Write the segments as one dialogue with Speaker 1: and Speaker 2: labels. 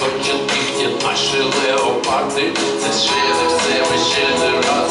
Speaker 1: хотілки, ті наші леопарди, це ще не все, ми ще не раз.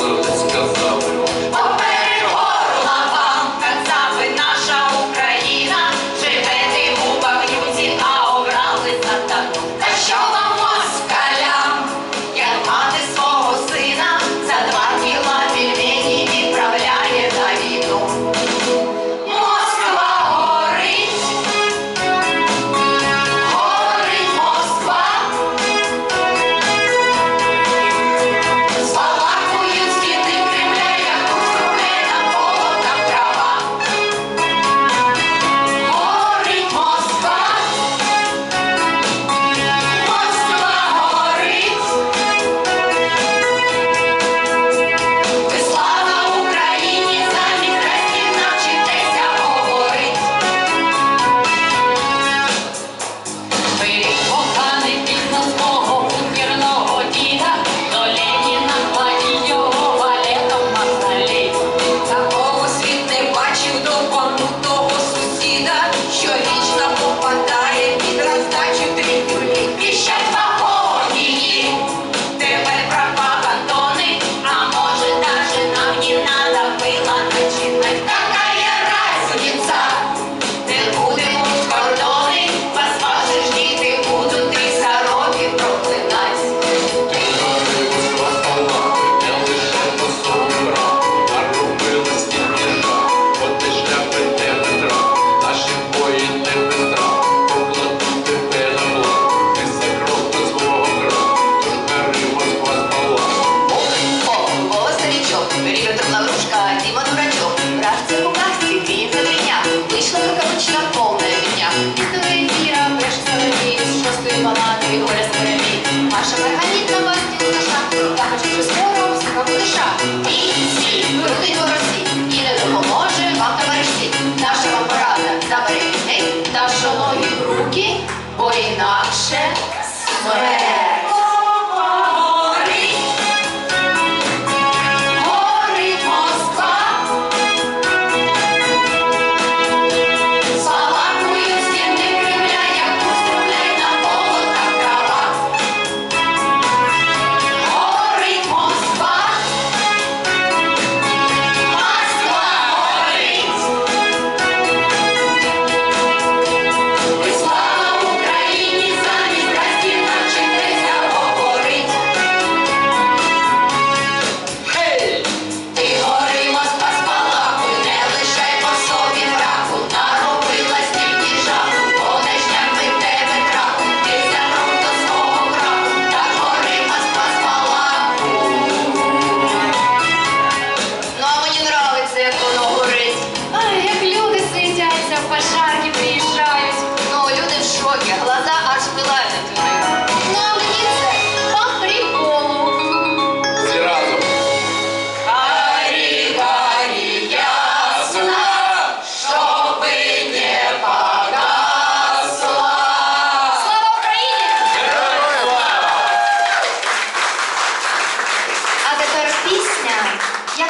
Speaker 2: Рижа Темнорожка, Дима Дурачок, братцы Кукасти, Дин меня. Вышла, как обычно, полная меня. Виктора Эфира, Брэш Соловей, с шестой баллады, Оля Скоромей, душа, я хочу же скоро, душа. І всі, руки до роси, не допоможе вам товариші. Наша вам порада, заберіть дітей та руки, бо інакше смерть.